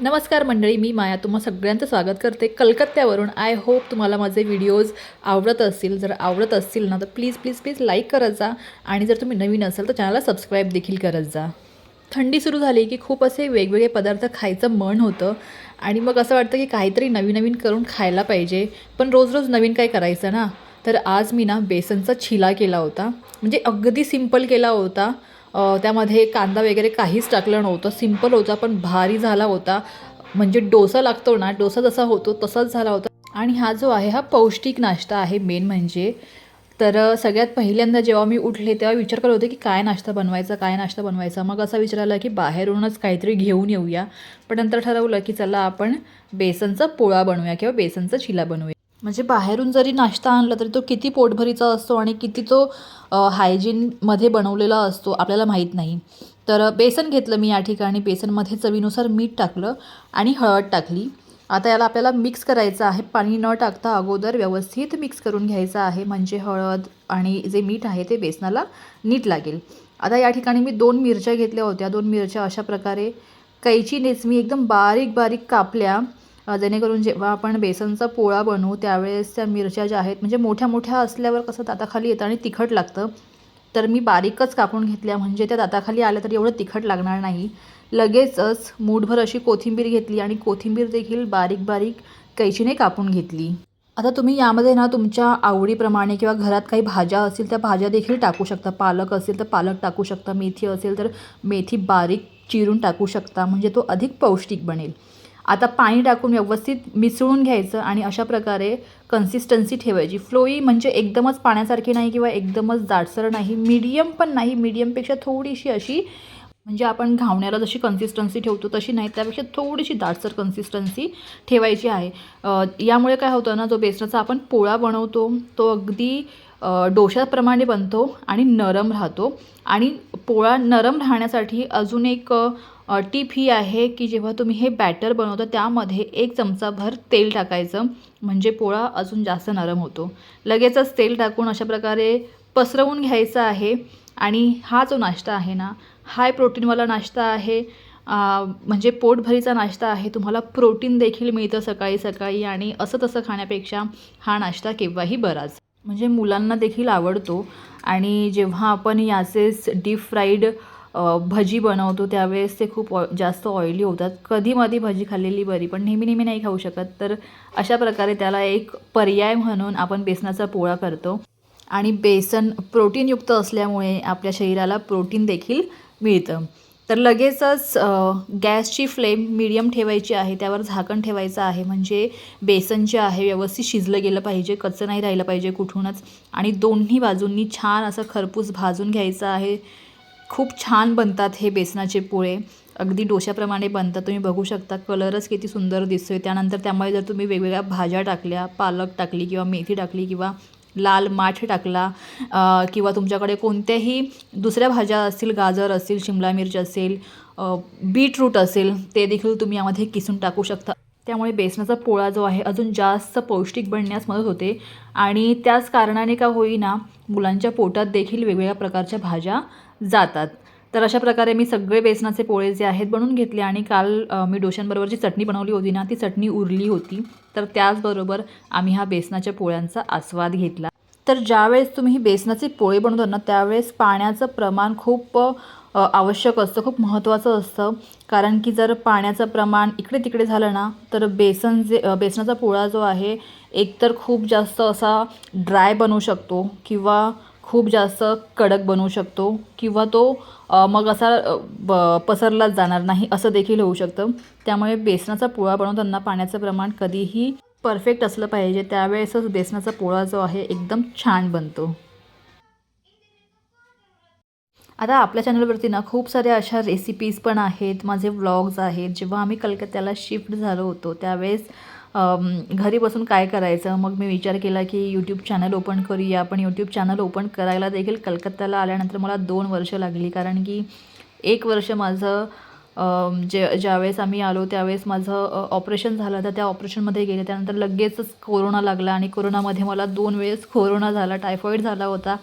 नमस्कार मंडळी मी माया. तुम्हा सगळ्यांचं स्वागत करते कलकत्त्यावरून. आय होप तुम्हाला माझे व्हिडिओज आवडत असतील. जर आवडत असतील ना तर प्लीज प्लीज प्लीज लाईक करत जा. आणि जर तुम्ही नवीन असाल तर चॅनलला सबस्क्राईब देखील करत जा. थंडी सुरू झाली की खूप असे वेगवेगळे पदार्थ खायचं मन होतं. आणि मग असं वाटतं की काहीतरी नवीन नवीन करून खायला पाहिजे. पण रोज रोज नवीन काय करायचं ना? तर आज मी ना बेसनचा छिला केला होता. म्हणजे अगदी सिंपल केला होता. त्यामध्ये कांदा वगैरे काहीच टाकलं नव्हतं. सिंपल होता पण भारी झाला होता. म्हणजे डोसा लागतो ना डोसा जसा होतो तसाच झाला होता. आणि हा जो आहे हा पौष्टिक नाश्ता आहे मेन म्हणजे. तर सगळ्यात पहिल्यांदा जेव्हा मी उठले तेव्हा विचार करत होते की काय नाश्ता बनवायचा काय नाश्ता बनवायचा. मग असा विचार आला की बाहेरूनच काहीतरी घेऊन येऊया. पण नंतर ठरवलं की चला आपण बेसनचा पोळा बनवूया किंवा बेसनचा चिला बनवूया. म्हणजे बाहेरून जरी नाश्ता आणला तरी तो किती पोटभरीचा असतो आणि किती तो हायजीनमध्ये बनवलेला असतो आपल्याला माहीत नाही. तर बेसन घेतलं मी या ठिकाणी. बेसनमध्ये चवीनुसार मीठ टाकलं आणि हळद टाकली. आता याला आपल्याला मिक्स करायचं आहे. पाणी न टाकता अगोदर व्यवस्थित मिक्स करून घ्यायचं आहे. म्हणजे हळद आणि जे मीठ आहे ते बेसनाला नीट लागेल. आता या ठिकाणी मी दोन मिरच्या घेतल्या होत्या. दोन मिरच्या अशा प्रकारे कैचीनेच मी एकदम बारीक बारीक कापल्या. जेणेकरून जेव्हा आपण बेसनचा पोळा बनवू त्यावेळेस त्या मिरच्या ज्या आहेत म्हणजे मोठ्या मोठ्या असल्यावर कसं दाताखाली येतं आणि तिखट लागतं. तर मी बारीकच कापून घेतल्या म्हणजे त्या दाताखाली आल्या तर एवढं तिखट लागणार नाही. लगेचच मूठभर अशी कोथिंबीर घेतली आणि कोथिंबीर देखील बारीक बारीक कैचीने कापून घेतली. आता तुम्ही यामध्ये ना तुमच्या आवडीप्रमाणे किंवा घरात काही भाज्या असतील त्या भाज्या देखील टाकू शकता. पालक असेल तर पालक टाकू शकता. मेथी असेल तर मेथी बारीक चिरून टाकू शकता. म्हणजे तो अधिक पौष्टिक बनेल. आता पाणी टाकून व्यवस्थित मिसळून घ्यायचं आणि अशा प्रकारे कन्सिस्टन्सी ठेवायची. फ्लोई म्हणजे एकदमच पाण्यासारखी नाही किंवा एकदमच जाडसर नाही. मीडियम पण नाही. मीडियमपेक्षा थोडीशी अशी म्हणजे आपण घावण्याला जशी कन्सिस्टन्सी ठेवतो तशी नाही त्यापेक्षा थोडीशी दाटसर कन्सिस्टन्सी ठेवायची आहे. यामुळे काय होतं ना जो बेसनाचा आपण पोळा बनवतो तो अगदी डोशाप्रमाणे बनतो आणि नरम राहतो. आणि पोळा नरम राहण्यासाठी अजून एक टीप ही आहे की जेव्हा तुम्ही हे बॅटर बनवता त्यामध्ये एक चमचाभर तेल टाकायचं. म्हणजे पोळा अजून जास्त नरम होतो. लगेचच तेल टाकून अशा प्रकारे पसरवून घ्यायचं आहे. आणि हा जो नाश्ता आहे ना हाय प्रोटीनवाला नाश्ता आहे. म्हणजे पोटभरीचा नाश्ता आहे. तुम्हाला प्रोटीन देखील मिळतं सकाळी सकाळी आणि असं तसं खाण्यापेक्षा हा नाश्ता केव्हाही बराच. म्हणजे मुलांना देखील आवडतो. आणि जेव्हा आपण याचेच डीप फ्राईड भजी बनवतो त्यावेळेस ते खूप ऑ जास्त ऑइली होतात. कधी मधी भजी खाल्लेली बरी पण नेहमी नेहमी नाही खाऊ शकत. तर अशा प्रकारे त्याला एक पर्याय म्हणून आपण बेसनाचा पोळा करतो. आणि बेसन प्रोटीनयुक्त असल्यामुळे आपल्या शरीराला प्रोटीन देखील मिळतं. तर लगेचच गॅसची फ्लेम मिडियम ठेवायची आहे त्यावर झाकण ठेवायचं आहे. म्हणजे बेसन जे आहे व्यवस्थित शिजलं गेलं पाहिजे कच्चं नाही राहिलं पाहिजे कुठूनच. आणि दोन्ही बाजूंनी छान असं खरपूस भाजून घ्यायचं आहे. खूप छान बनतात हे बेसनाचे पोळे. अगदी डोशाप्रमाणे बनतात. तुम्ही बघू शकता कलरच किती सुंदर दिसतोय. त्यानंतर त्यामध्ये जर तुम्ही वेगवेगळ्या भाज्या टाकल्या पालक टाकली किंवा मेथी टाकली किंवा लाल माठ टाकला किंवा तुमच्याकडे कोणत्याही दुसऱ्या भाज्या असतील गाजर असतील शिमला मिरची असेल बीटरूट असेल ते देखील तुम्ही यामध्ये किसून टाकू शकता. त्यामुळे बेसनाचा पोळा जो आहे अजून जास्त पौष्टिक बनण्यास मदत होते. आणि त्याच कारणाने का होईना मुलांच्या पोटात देखील वेगवेगळ्या प्रकारच्या भाज्या जातात. तर अशा प्रकारे मी सगळे बेसनाचे पोळे जे आहेत बनवून घेतले आणि काल मी डोशांबरोबर जी चटणी बनवली होती ना ती चटणी उरली होती. तर त्याचबरोबर आम्ही हा बेसनाच्या पोळ्यांचा आस्वाद घेतला. तर ज्यावेळेस तुम्ही बेसनाचे पोळे बनवता ना त्यावेळेस पाण्याचं प्रमाण खूप आवश्यक असतं खूप महत्त्वाचं असतं. कारण की जर पाण्याचं प्रमाण इकडे तिकडे झालं ना तर बेसन जे बेसनाचा पोळा जो आहे एकतर खूप जास्त असा ड्राय बनवू शकतो किंवा खूप जास्त कडक बनवू शकतो किंवा तो मग असा ब पसरलाच जाणार नाही असं देखील होऊ शकतं. त्यामुळे बेसनाचा पोळा बनवताना पाण्याचं प्रमाण कधीही परफेक्ट असलं पाहिजे. त्यावेळेसच बेसनाचा पोळा जो आहे एकदम छान बनतो. आता आपल्या चॅनलवरती ना खूप साऱ्या अशा रेसिपीज पण आहेत माझे व्लॉग्स आहेत. जेव्हा आम्ही कलकत्त्याला शिफ्ट झालो होतो त्यावेळेस घरी बसून काय करायचं? मग मी विचार केला की यूट्यूब चॅनल ओपन करूया. पण यूट्यूब चॅनल ओपन करायला देखील कलकत्त्याला आल्यानंतर मला दोन वर्ष लागली. कारण की एक वर्ष माझं जे ज्यावेळेस आम्ही आलो त्यावेळेस माझं ऑपरेशन झालं तर त्या ऑपरेशनमध्ये गेले. त्यानंतर लगेचच कोरोना लागला आणि कोरोनामध्ये मला दोन वेळेस कोरोना झाला टायफॉईड झाला होता.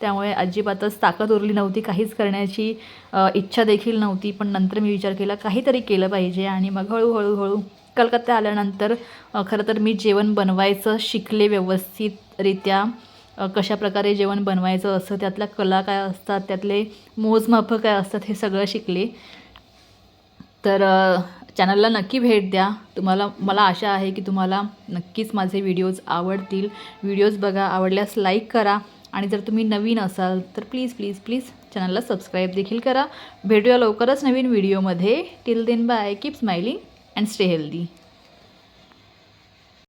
त्यामुळे अजिबातच ताकद उरली नव्हती काहीच करण्याची इच्छा देखील नव्हती. पण नंतर मी विचार केला काहीतरी केलं पाहिजे. आणि मग हळूहळू हळू कलकत्ता आल्यानंतर खरं तर मी जेवण बनवायचं शिकले व्यवस्थितरित्या. कशा कशाप्रकारे जेवण बनवायचं असं त्यातल्या कला काय असतात त्यातले मोजमापं काय असतात हे सगळं शिकले. तर चॅनलला नक्की भेट द्या. तुम्हाला मला आशा आहे की तुम्हाला नक्कीच माझे व्हिडिओज आवडतील. व्हिडिओज बघा आवडल्यास लाईक करा. आणि जर तुम्ही नवीन असाल तर प्लीज प्लीज प्लीज चॅनलला सबस्क्राईब देखील करा. भेटूया लवकरच नवीन व्हिडिओमध्ये till then bye keep smiling and stay healthy